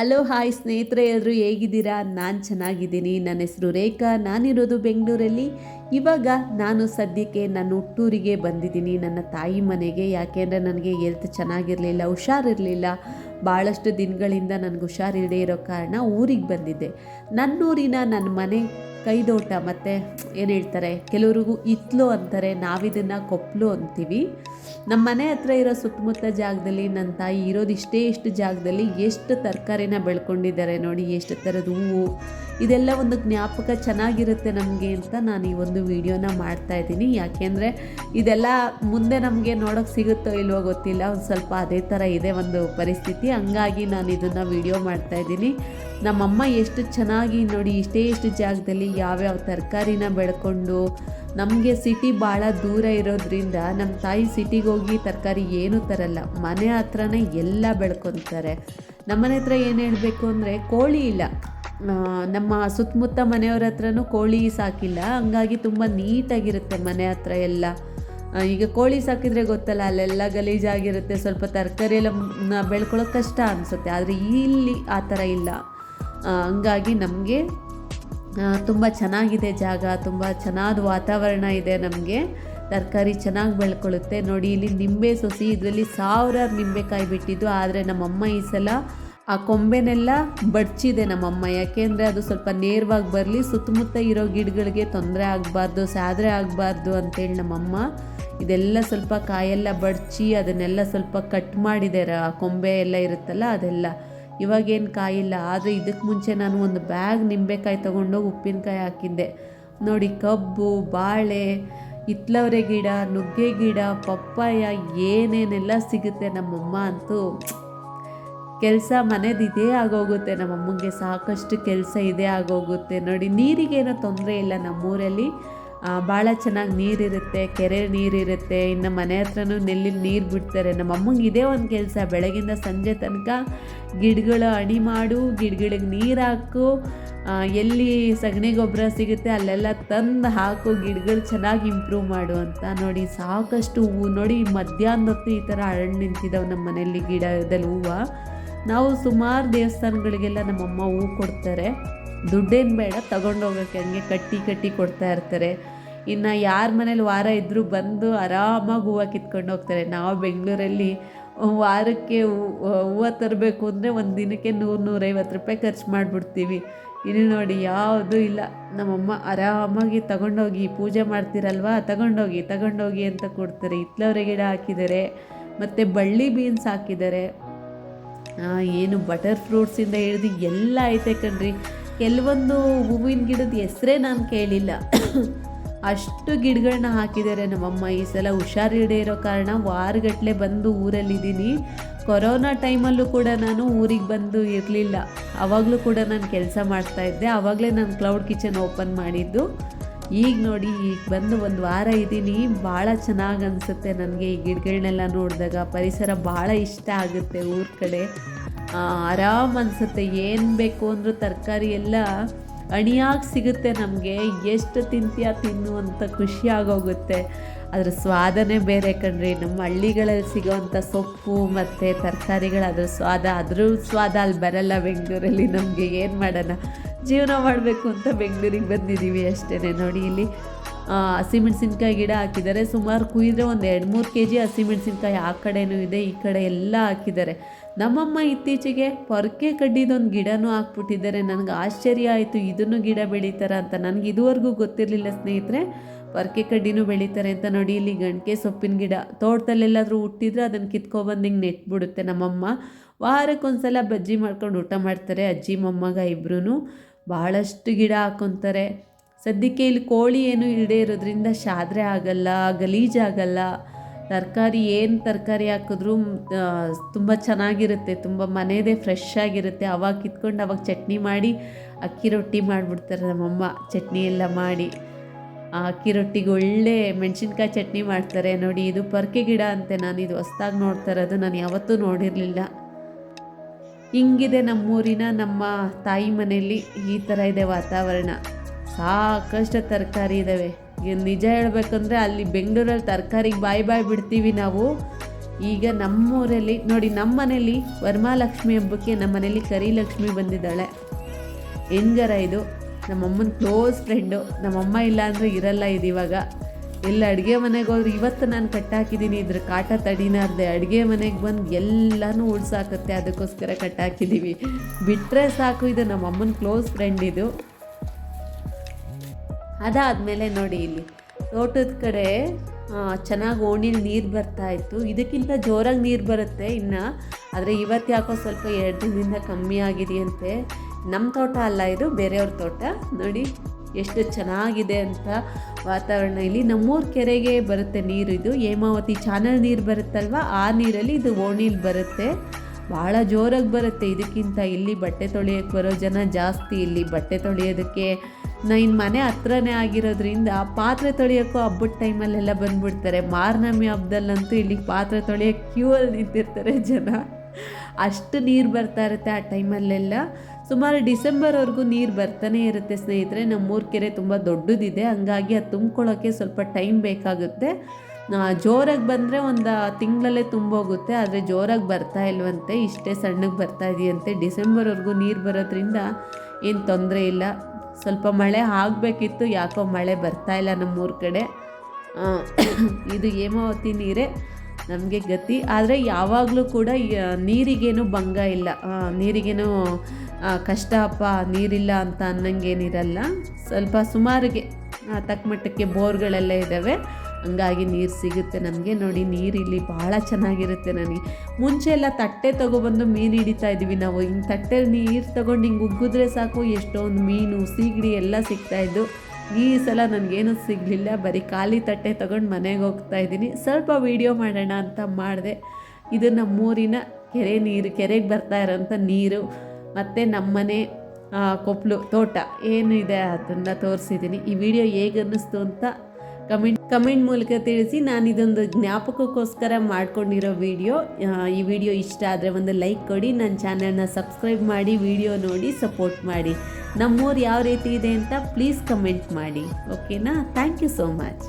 Hello hi ಸ್ನೇಹಿತರೆ ಎಲ್ಲರೂ ಹೇಗಿದ್ದೀರಾ? ನಾನು ಚೆನ್ನಾಗಿದ್ದೀನಿ. ನನ್ನ ಹೆಸರು ರೇಖಾ. ನಾನಿರೋದು ಬೆಂಗಳೂರಲ್ಲಿ. ಇವಾಗ ನಾನು ಸದ್ಯಕ್ಕೆ ನನ್ನ ಹುಟ್ಟೂರಿಗೆ ಬಂದಿದ್ದೀನಿ. ನನ್ನ ತಾಯಿ ಮನೆಗೆ. ಯಾಕೆಂದರೆ ನನಗೆ ಹೆಲ್ತ್ ಚೆನ್ನಾಗಿರಲಿಲ್ಲ, ಹುಷಾರಿರಲಿಲ್ಲ. ಭಾಳಷ್ಟು ದಿನಗಳಿಂದ ನನಗೆ ಹುಷಾರಿಲ್ಲದೆ ಇರೋ ಕಾರಣ ಊರಿಗೆ ಬಂದಿದ್ದೆ. ನನ್ನೂರಿನ ನನ್ನ ಮನೆ ಕೈದೋಟ, ಮತ್ತು ಏನು ಹೇಳ್ತಾರೆ, ಕೆಲವ್ರಿಗೂ ಇತ್ಲು ಅಂತಾರೆ, ನಾವಿದನ್ನು ಕೊಪ್ಪಲು ಅಂತೀವಿ. ನಮ್ಮ ಮನೆ ಹತ್ರ ಇರೋ ಸುತ್ತಮುತ್ತ ಜಾಗದಲ್ಲಿ ನನ್ನ ತಾಯಿ ಇರೋದು ಇಷ್ಟೇ ಇಷ್ಟು ಜಾಗದಲ್ಲಿ ಎಷ್ಟು ತರಕಾರಿನ ಬೆಳ್ಕೊಂಡಿದ್ದಾರೆ ನೋಡಿ, ಎಷ್ಟು ಥರದ ಹೂವು. ಇದೆಲ್ಲ ಒಂದು ಜ್ಞಾಪಕ ಚೆನ್ನಾಗಿರುತ್ತೆ ನಮಗೆ ಅಂತ ನಾನು ಈ ಒಂದು ವಿಡಿಯೋನ ಮಾಡ್ತಾ ಇದ್ದೀನಿ. ಯಾಕೆಂದರೆ ಇದೆಲ್ಲ ಮುಂದೆ ನಮಗೆ ನೋಡೋಕ್ಕೆ ಸಿಗುತ್ತೋ ಇಲ್ವೋ ಗೊತ್ತಿಲ್ಲ, ಒಂದು ಸ್ವಲ್ಪ ಅದೇ ಥರ ಇದೆ ಒಂದು ಪರಿಸ್ಥಿತಿ. ಹಂಗಾಗಿ ನಾನು ಇದನ್ನು ವಿಡಿಯೋ ಮಾಡ್ತಾ ಇದ್ದೀನಿ. ನಮ್ಮಮ್ಮ ಎಷ್ಟು ಚೆನ್ನಾಗಿ ನೋಡಿ, ಇಷ್ಟೇ ಇಷ್ಟು ಜಾಗದಲ್ಲಿ ಯಾವ್ಯಾವ ತರಕಾರಿನ ಬೆಳ್ಕೊಂಡು ನಮಗೆ ಸಿಟಿ ಭಾಳ ದೂರ ಇರೋದ್ರಿಂದ ನಮ್ಮ ತಾಯಿ ಸಿಟಿಗೆ ಹೋಗಿ ತರಕಾರಿ ಏನೂ ತರಲ್ಲ. ಮನೆ ಹತ್ರನೇ ಎಲ್ಲ ಬೆಳ್ಕೊತಾರೆ. ನಮ್ಮನೆ ಹತ್ರ ಏನು ಹೇಳಬೇಕು ಅಂದರೆ ಕೋಳಿ ಇಲ್ಲ. ನಮ್ಮ ಸುತ್ತಮುತ್ತ ಮನೆಯವ್ರ ಹತ್ರನೂ ಕೋಳಿ ಸಾಕಿಲ್ಲ. ಹಂಗಾಗಿ ತುಂಬ ನೀಟಾಗಿರುತ್ತೆ ಮನೆ ಹತ್ರ ಎಲ್ಲ. ಈಗ ಕೋಳಿ ಸಾಕಿದರೆ ಗೊತ್ತಲ್ಲ, ಅಲ್ಲೆಲ್ಲ ಗಲೀಜಾಗಿರುತ್ತೆ. ಸ್ವಲ್ಪ ತರಕಾರಿ ಎಲ್ಲ ಬೆಳ್ಕೊಳ್ಳೋಕೆ ಕಷ್ಟ ಅನಿಸುತ್ತೆ. ಆದರೆ ಇಲ್ಲಿ ಆ ಥರ ಇಲ್ಲ. ಹಂಗಾಗಿ ನಮಗೆ ತುಂಬ ಚೆನ್ನಾಗಿದೆ ಜಾಗ, ತುಂಬ ಚೆನ್ನಾದ ವಾತಾವರಣ ಇದೆ ನಮಗೆ. ತರಕಾರಿ ಚೆನ್ನಾಗಿ ಬೆಳ್ಕೊಳ್ಳುತ್ತೆ. ನೋಡಿ, ಇಲ್ಲಿ ನಿಂಬೆ ಸೊಸಿ, ಇದರಲ್ಲಿ ಸಾವಿರಾರು ನಿಂಬೆಕಾಯಿ ಬಿಟ್ಟಿದ್ದು. ಆದರೆ ನಮ್ಮಮ್ಮ ಈ ಸಲ ಆ ಕೊಂಬೆನೆಲ್ಲ ಬಡ್ಚಿದೆ ನಮ್ಮಮ್ಮ. ಯಾಕೆಂದರೆ ಅದು ಸ್ವಲ್ಪ ನೇರವಾಗಿ ಬರಲಿ, ಸುತ್ತಮುತ್ತ ಇರೋ ಗಿಡಗಳಿಗೆ ತೊಂದರೆ ಆಗಬಾರ್ದು, ಸಾದರೆ ಆಗಬಾರ್ದು ಅಂತೇಳಿ ನಮ್ಮಮ್ಮ ಇದೆಲ್ಲ ಸ್ವಲ್ಪ ಕಾಯೆಲ್ಲ ಬಡ್ಚಿ, ಅದನ್ನೆಲ್ಲ ಸ್ವಲ್ಪ ಕಟ್ ಮಾಡಿದ್ದಾರೆ ಆ ಕೊಂಬೆ ಎಲ್ಲ ಇರುತ್ತಲ್ಲ ಅದೆಲ್ಲ. ಇವಾಗೇನು ಕಾಯಿಲ್ಲ, ಆದರೆ ಇದಕ್ಕೆ ಮುಂಚೆ ನಾನು ಒಂದು ಬ್ಯಾಗ್ ನಿಂಬೆಕಾಯಿ ತೊಗೊಂಡೋಗಿ ಉಪ್ಪಿನಕಾಯಿ ಹಾಕಿದ್ದೆ. ನೋಡಿ, ಕಬ್ಬು, ಬಾಳೆ ಇತ್ಲವರೆ ಗಿಡ, ನುಗ್ಗೆ ಗಿಡ, ಪಪ್ಪಾಯ, ಏನೇನೆಲ್ಲ ಸಿಗುತ್ತೆ ನಮ್ಮಮ್ಮ ಅಂತೂ ಕೆಲಸ ಮನೆದು ಇದೇ ಆಗೋಗುತ್ತೆ. ನಮ್ಮಮ್ಮಂಗೆ ಸಾಕಷ್ಟು ಕೆಲಸ ಇದೇ ಆಗೋಗುತ್ತೆ. ನೋಡಿ, ನೀರಿಗೇನೋ ತೊಂದರೆ ಇಲ್ಲ ನಮ್ಮೂರಲ್ಲಿ. ಭಾಳ ಚೆನ್ನಾಗಿ ನೀರಿರುತ್ತೆ, ಕೆರೆ ನೀರಿರುತ್ತೆ, ಇನ್ನು ಮನೆ ಹತ್ರನೂ ನೆಲ್ಲಿ ನೀರು ಬಿಡ್ತಾರೆ. ನಮ್ಮಮ್ಮಂಗೆ ಇದೇ ಒಂದು ಕೆಲಸ, ಬೆಳಗಿಂದ ಸಂಜೆ ತನಕ ಗಿಡಗಳ ಅಣಿ ಮಾಡು, ಗಿಡಗಳಿಗೆ ನೀರು ಹಾಕು ಎಲ್ಲಿ ಸಗಣಿ ಗೊಬ್ಬರ ಸಿಗುತ್ತೆ ಅಲ್ಲೆಲ್ಲ ತಂದು ಹಾಕು, ಗಿಡಗಳು ಚೆನ್ನಾಗಿ ಇಂಪ್ರೂವ್ ಮಾಡು ಅಂತ. ನೋಡಿ, ಸಾಕಷ್ಟು ಹೂವು ನೋಡಿ, ಮಧ್ಯಾಹ್ನ ಹೊತ್ತು ಈ ಥರ ಅರಳು ನಿಂತಿದ್ದಾವೆ ನಮ್ಮ ಮನೆಯಲ್ಲಿ ಗಿಡದಲ್ಲಿ ಹೂವು. ನಾವು ಸುಮಾರು ದೇವಸ್ಥಾನಗಳಿಗೆಲ್ಲ ನಮ್ಮಮ್ಮ ಹೂವು ಕೊಡ್ತಾರೆ. ದುಡ್ಡೇನು ಬೇಡ ತಗೊಂಡೋಗೋಕ್ಕೆ ಹಂಗೆ ಕಟ್ಟಿ ಕಟ್ಟಿ ಕೊಡ್ತಾ ಇರ್ತಾರೆ. ಇನ್ನು ಯಾರ ಮನೇಲಿ ವಾರ ಇದ್ದರೂ ಬಂದು ಆರಾಮಾಗಿ ಹೂವು ಕಿತ್ಕೊಂಡು ಹೋಗ್ತಾರೆ. ನಾವು ಬೆಂಗಳೂರಲ್ಲಿ ವಾರಕ್ಕೆ ಹೂವು ತರಬೇಕು ಅಂದರೆ ಒಂದು ದಿನಕ್ಕೆ ನೂರು, ನೂರೈವತ್ತು ರೂಪಾಯಿ ಖರ್ಚು ಮಾಡಿಬಿಡ್ತೀವಿ. ಇಲ್ಲಿ ನೋಡಿ ಯಾವುದೂ ಇಲ್ಲ. ನಮ್ಮಮ್ಮ ಆರಾಮಾಗಿ ತಗೊಂಡೋಗಿ, ಪೂಜೆ ಮಾಡ್ತೀರಲ್ವಾ? ತಗೊಂಡೋಗಿ ತಗೊಂಡೋಗಿ ಅಂತ ಕೊಡ್ತಾರೆ. ಹಿತ್ಲವ್ರೆ ಗಿಡ ಹಾಕಿದ್ದಾರೆ. ಮತ್ತು ಬಳ್ಳಿ ಬೀನ್ಸ್ ಹಾಕಿದ್ದಾರೆ. ಏನು ಬಟರ್ ಫ್ರೂಟ್ಸಿಂದ ಹಿಡಿದು ಎಲ್ಲ ಐತೆ ಕಣ್ರಿ. ಕೆಲವೊಂದು ಹೂವಿನ ಗಿಡದ ಹೆಸರೇ ನಾನು ಕೇಳಿಲ್ಲ. ಅಷ್ಟು ಗಿಡಗಳನ್ನ ಹಾಕಿದ್ದಾರೆ ನಮ್ಮಮ್ಮ. ಈ ಸಲ ಹುಷಾರಿಡೇ ಇರೋ ಕಾರಣ ವಾರಗಟ್ಟಲೆ ಬಂದು ಊರಲ್ಲಿದ್ದೀನಿ. ಕೊರೋನಾ ಟೈಮಲ್ಲೂ ಕೂಡ ನಾನು ಊರಿಗೆ ಬಂದು ಇರಲಿಲ್ಲ. ಆವಾಗಲೂ ಕೂಡ ನಾನು ಕೆಲಸ ಮಾಡ್ತಾಯಿದ್ದೆ ಆವಾಗಲೇ ನಾನು ಕ್ಲೌಡ್ ಕಿಚನ್ ಓಪನ್ ಮಾಡಿದ್ದು. ಈಗ ನೋಡಿ, ಈಗ ಬಂದು ಒಂದು ವಾರ ಇದ್ದೀನಿ. ಭಾಳ ಚೆನ್ನಾಗಿ ಅನಿಸುತ್ತೆ ನನಗೆ ಈ ಗಿಡಗಳನ್ನೆಲ್ಲ ನೋಡಿದಾಗ. ಪರಿಸರ ಭಾಳ ಇಷ್ಟ ಆಗುತ್ತೆ ಊರ ಕಡೆ. ಆರಾಮ್ ಅನಿಸುತ್ತೆ. ಏನು ಬೇಕು ಅಂದರೂ ತರಕಾರಿ ಎಲ್ಲ ಅಣಿಯಾಗಿ ಸಿಗುತ್ತೆ ನಮಗೆ. ಎಷ್ಟು ತಿಂತೀಯ ತಿನ್ನು ಅಂತ ಖುಷಿ ಆಗೋಗುತ್ತೆ. ಅದ್ರ ಸ್ವಾದನೇ ಬೇರೆ ಕಣ್ರಿ. ನಮ್ಮ ಹಳ್ಳಿಗಳಲ್ಲಿ ಸಿಗೋವಂಥ ಸೊಪ್ಪು ಮತ್ತು ತರಕಾರಿಗಳು ಅದ್ರ ಸ್ವಾದ. ಅದ್ರ ಸ್ವಾದ ಅಲ್ಲಿ ಬರಲ್ಲ ಬೆಂಗಳೂರಲ್ಲಿ. ನಮಗೆ ಏನು ಮಾಡೋಣ? ಜೀವನ ಮಾಡಬೇಕು ಅಂತ ಬೆಂಗಳೂರಿಗೆ ಬಂದಿದ್ದೀವಿ ಅಷ್ಟೇ ನೋಡಿ ಇಲ್ಲಿ ಹಸಿಮೆಣ್ಸಿನ್ಕಾಯಿ ಗಿಡ ಹಾಕಿದ್ದಾರೆ. ಸುಮಾರು ಕುಯ್ದರೆ ಒಂದು ಎರಡು ಮೂರು ಕೆ ಜಿ ಹಸಿಮೆಣಸಿನ್ಕಾಯಿ ಆ ಕಡೆನೂ ಇದೆ, ಈ ಕಡೆ ಎಲ್ಲ ಹಾಕಿದ್ದಾರೆ. ನಮ್ಮಮ್ಮ ಇತ್ತೀಚೆಗೆ ಪೊರಕೆ ಕಡ್ಡಿದೊಂದು ಗಿಡನೂ ಹಾಕ್ಬಿಟ್ಟಿದ್ದಾರೆ. ನನಗೆ ಆಶ್ಚರ್ಯ ಆಯಿತು, ಇದನ್ನು ಗಿಡ ಬೆಳೀತಾರ ಅಂತ. ನನಗೆ ಇದುವರೆಗೂ ಗೊತ್ತಿರಲಿಲ್ಲ ಸ್ನೇಹಿತರೆ. ಪೊರಕೆ ಕಡ್ಡಿನೂ ಬೆಳೀತಾರೆ ಅಂತ ನೋಡಿ, ಇಲ್ಲಿ ಗಂಟೆ ಸೊಪ್ಪಿನ ಗಿಡ ತೋಟದಲ್ಲೆಲ್ಲಾದರೂ ಹುಟ್ಟಿದ್ರೆ ಅದನ್ನು ಕಿತ್ಕೊಬಂದು ಹಿಂಗೆ ನೆಟ್ಬಿಡುತ್ತೆ ನಮ್ಮಮ್ಮ. ವಾರಕ್ಕೊಂದ್ಸಲ ಬಜ್ಜಿ ಮಾಡ್ಕೊಂಡು ಊಟ ಮಾಡ್ತಾರೆ ಅಜ್ಜಿ, ಮೊಮ್ಮಗ ಇಬ್ಬರೂ ಭಾಳಷ್ಟು ಗಿಡ ಹಾಕ್ಕೊತಾರೆ ಸದ್ಯಕ್ಕೆ ಇಲ್ಲಿ ಕೋಳಿ ಏನು ಇಲ್ಲದೆ ಇರೋದ್ರಿಂದ ಶಾದ್ರೆ ಆಗಲ್ಲ ಗಲೀಜಾಗಲ್ಲ ತರಕಾರಿ ಏನು ತರಕಾರಿ ಹಾಕಿದ್ರೂ ತುಂಬ ಚೆನ್ನಾಗಿರುತ್ತೆ, ತುಂಬ ಮನೆಯದೇ ಫ್ರೆಶ್ ಆಗಿರುತ್ತೆ. ಅವಾಗ ಕಿತ್ಕೊಂಡು ಅವಾಗ ಚಟ್ನಿ ಮಾಡಿ ಅಕ್ಕಿ ರೊಟ್ಟಿ ಮಾಡಿಬಿಡ್ತಾರೆ ನಮ್ಮಮ್ಮ. ಚಟ್ನಿ ಎಲ್ಲ ಮಾಡಿ ಆ ಅಕ್ಕಿ ರೊಟ್ಟಿಗೆ ಒಳ್ಳೆ ಮೆಣಸಿನ್ಕಾಯಿ ಚಟ್ನಿ ಮಾಡ್ತಾರೆ. ನೋಡಿ, ಇದು ಪರ್ಕೆ ಗಿಡ ಅಂತೆ ನಾನು, ಇದು ಹೊಸ್ದಾಗಿ ನೋಡ್ತಾ ಇರೋದು, ನಾನು ಯಾವತ್ತೂ ನೋಡಿರಲಿಲ್ಲ. ಹಿಂಗಿದೆ ನಮ್ಮೂರಿನ ನಮ್ಮ ತಾಯಿ ಮನೆಯಲ್ಲಿ ಈ ಥರ ಇದೆ ವಾತಾವರಣ. ಸಾಕಷ್ಟು ತರಕಾರಿ ಇದ್ದಾವೆ ನಿಜ ಹೇಳಬೇಕಂದ್ರೆ ಅಲ್ಲಿ ಬೆಂಗಳೂರಲ್ಲಿ ತರಕಾರಿಗೆ ಬಾಯಿ ಬಾಯಿ ಬಿಡ್ತೀವಿ ನಾವು. ಈಗ ನಮ್ಮೂರಲ್ಲಿ, ನೋಡಿ ನಮ್ಮ ಮನೇಲಿ ವರಮಹಾಲಕ್ಷ್ಮಿ ಹಬ್ಬಕ್ಕೆ ನಮ್ಮ ಮನೇಲಿ ಕರಿಲಕ್ಷ್ಮಿ ಬಂದಿದ್ದಾಳೆ. ಹೆಂಗರ ಇದು? ನಮ್ಮಮ್ಮನ ಕ್ಲೋಸ್ ಫ್ರೆಂಡು. ನಮ್ಮಮ್ಮ ಇಲ್ಲ ಅಂದರೆ ಇರಲ್ಲ ಇದು ಇವಾಗ. ಎಲ್ಲ ಅಡುಗೆ ಮನೆಗೆ ಹೋದ್ರೆ, ಇವತ್ತು ನಾನು ಕಟ್ಟಾಕಿದ್ದೀನಿ ಇದ್ರ ಕಾಟ ತಡಿನಾರ್ದೆ ಅಡುಗೆ ಮನೆಗೆ ಬಂದು ಎಲ್ಲನೂ ಉಳ್ಸಾಕತ್ತೆ, ಅದಕ್ಕೋಸ್ಕರ ಕಟ್ಟಾಕಿದ್ದೀವಿ ಬಿಟ್ಟರೆ ಸಾಕು, ಇದು ನಮ್ಮಮ್ಮನ ಕ್ಲೋಸ್ ಫ್ರೆಂಡ್ ಇದು. ಅದಾದಮೇಲೆ ನೋಡಿ ಇಲ್ಲಿ, ತೋಟದ ಕಡೆ ಚೆನ್ನಾಗಿ ಓಣಿಲಿ ನೀರು ಬರ್ತಾ ಇತ್ತು. ಇದಕ್ಕಿಂತ ಜೋರಾಗಿ ನೀರು ಬರುತ್ತೆ ಇನ್ನು. ಆದರೆ ಇವತ್ತು ಯಾಕೋ ಸ್ವಲ್ಪ ಎರಡು ದಿನದಿಂದ ಕಮ್ಮಿ ಆಗಿದೆಯಂತೆ. ನಮ್ಮ ತೋಟ ಅಲ್ಲ ಇದು, ಬೇರೆಯವ್ರ ತೋಟ. ನೋಡಿ, ಎಷ್ಟು ಚೆನ್ನಾಗಿದೆ ಅಂತ ವಾತಾವರಣ ಇಲ್ಲಿ. ನಮ್ಮೂರು ಕೆರೆಗೆ ಬರುತ್ತೆ ನೀರು ಇದು. ಹೇಮಾವತಿ ಚಾನಲ್ ನೀರು ಬರುತ್ತಲ್ವ, ಆ ನೀರಲ್ಲಿ ಇದು ಓಣಿಲಿ ಬರುತ್ತೆ. ಭಾಳ ಜೋರಾಗಿ ಬರುತ್ತೆ. ಇದಕ್ಕಿಂತ ಇಲ್ಲಿ ಬಟ್ಟೆ ತೊಳೆಯೋಕ್ಕೆ ಬರೋ ಜನ ಜಾಸ್ತಿ ಇಲ್ಲಿ ಬಟ್ಟೆ ತೊಳೆಯೋದಕ್ಕೆ ಇನ್ನು ಮನೆ ಹತ್ರನೇ ಆಗಿರೋದ್ರಿಂದ ಪಾತ್ರೆ ತೊಳೆಯೋಕ್ಕೂ ಹಬ್ಬದ ಟೈಮಲ್ಲೆಲ್ಲ ಬಂದ್ಬಿಡ್ತಾರೆ. ಮಾರ್ನಮಿ ಹಬ್ಬದಲ್ಲಂತೂ ಇಲ್ಲಿ ಪಾತ್ರೆ ತೊಳೆಯೋಕ್ಕೆ ಕ್ಯೂ ಅಲ್ಲಿ ನಿಂತಿರ್ತಾರೆ ಜನ. ಅಷ್ಟು ನೀರು ಬರ್ತಾ ಇರುತ್ತೆ ಆ ಟೈಮಲ್ಲೆಲ್ಲ. ಸುಮಾರು ಡಿಸೆಂಬರ್ವರೆಗೂ ನೀರು ಬರ್ತಾನೆ ಇರುತ್ತೆ ಸ್ನೇಹಿತರೆ. ನಮ್ಮೂರ ಕೆರೆ ತುಂಬ ದೊಡ್ಡದಿದೆ. ಹಂಗಾಗಿ ಅದು ತುಂಬ್ಕೊಳ್ಳೋಕ್ಕೆ ಸ್ವಲ್ಪ ಟೈಮ್ ಬೇಕಾಗುತ್ತೆ. ಜೋರಾಗಿ ಬಂದರೆ ಒಂದು ತಿಂಗಳಲ್ಲೇ ತುಂಬೋಗುತ್ತೆ. ಆದರೆ ಜೋರಾಗಿ ಬರ್ತಾ ಇಲ್ವಂತೆ. ಇಷ್ಟೇ ಸಣ್ಣಗೆ ಬರ್ತಾ ಇದೆಯಂತೆ. ಡಿಸೆಂಬರ್ವರೆಗೂ ನೀರು ಬರೋದ್ರಿಂದ ಏನು ತೊಂದರೆ ಇಲ್ಲ. ಸ್ವಲ್ಪ ಮಳೆ ಆಗಬೇಕಿತ್ತು ಯಾಕೋ ಮಳೆ ಬರ್ತಾ ಇಲ್ಲ ನಮ್ಮೂರ ಕಡೆ. ಇದು ಹೇಮಾವತಿ ನೀರೇ ನಮಗೆ ಗತಿ. ಆದರೆ ಯಾವಾಗಲೂ ಕೂಡ ನೀರಿಗೇನು ಭಂಗ ಇಲ್ಲ. ನೀರಿಗೇನು ಆ, ಕಷ್ಟ ಅಪ್ಪ ನೀರಿಲ್ಲ ಅಂತ ಅನ್ನಂಗೇನಿರಲ್ಲ. ಸ್ವಲ್ಪ ಸುಮಾರಿಗೆ ತಕ್ಕಮಟ್ಟಕ್ಕೆ ತಕ್ಕ ಮಟ್ಟಕ್ಕೆ ಬೋರ್ಗಳೆಲ್ಲ ಇದ್ದಾವೆ ಹಂಗಾಗಿ ನೀರು ಸಿಗುತ್ತೆ ನಮಗೆ. ನೋಡಿ, ನೀರು ಇಲ್ಲಿ ಭಾಳ ಚೆನ್ನಾಗಿರುತ್ತೆ ನನಗೆ. ಮುಂಚೆ ಎಲ್ಲ ತಟ್ಟೆ ತೊಗೊಬಂದು ಮೀನು ಹಿಡಿತಾ ಇದ್ವಿ ನಾವು. ಹಿಂಗೆ ತಟ್ಟೆ ನೀರು ತೊಗೊಂಡು ಹಿಂಗೆ ಉಗ್ಗಿದ್ರೆ ಸಾಕು, ಎಷ್ಟೊಂದು ಮೀನು, ಸೀಗಡಿ ಎಲ್ಲ ಸಿಗ್ತಾಯಿದ್ದು ಈ ಸಲ ನನಗೇನು ಸಿಗಲಿಲ್ಲ. ಬರೀ ಖಾಲಿ ತಟ್ಟೆ ತೊಗೊಂಡು ಮನೆಗೆ ಹೋಗ್ತಾ ಇದ್ದೀನಿ. ಸ್ವಲ್ಪ ವೀಡಿಯೋ ಮಾಡೋಣ ಅಂತ ಮಾಡಿದೆ. ಇದು ನಮ್ಮೂರಿನ ಕೆರೆ ನೀರು, ಕೆರೆಗೆ ಬರ್ತಾ ಇರೋಂಥ ನೀರು, ಮತ್ತು ನಮ್ಮನೆ ಕೊಪ್ಪಲು ತೋಟ. ಏನಿದೆ ಅದನ್ನು ತೋರಿಸಿದ್ದೀನಿ ಈ ವಿಡಿಯೋ ಹೇಗೆ ಅನ್ನಿಸ್ತು ಅಂತ ಕಮೆಂಟ್ ಕಮೆಂಟ್ ಮೂಲಕ ತಿಳಿಸಿ ನಾನು ಇದೊಂದು ಜ್ಞಾಪಕಕ್ಕೋಸ್ಕರ ಮಾಡ್ಕೊಂಡಿರೋ ವಿಡಿಯೋ. ಈ ವಿಡಿಯೋ ಇಷ್ಟ ಆದರೆ ಒಂದು ಲೈಕ್ ಕೊಡಿ, ನನ್ನ ಚಾನಲ್ನ ಸಬ್ಸ್ಕ್ರೈಬ್ ಮಾಡಿ, ವಿಡಿಯೋ ನೋಡಿ, ಸಪೋರ್ಟ್ ಮಾಡಿ. ನಮ್ಮೂರು ಯಾವ ರೀತಿ ಇದೆ ಅಂತ ಪ್ಲೀಸ್ ಕಮೆಂಟ್ ಮಾಡಿ. ಓಕೆನಾ? Thank you so much.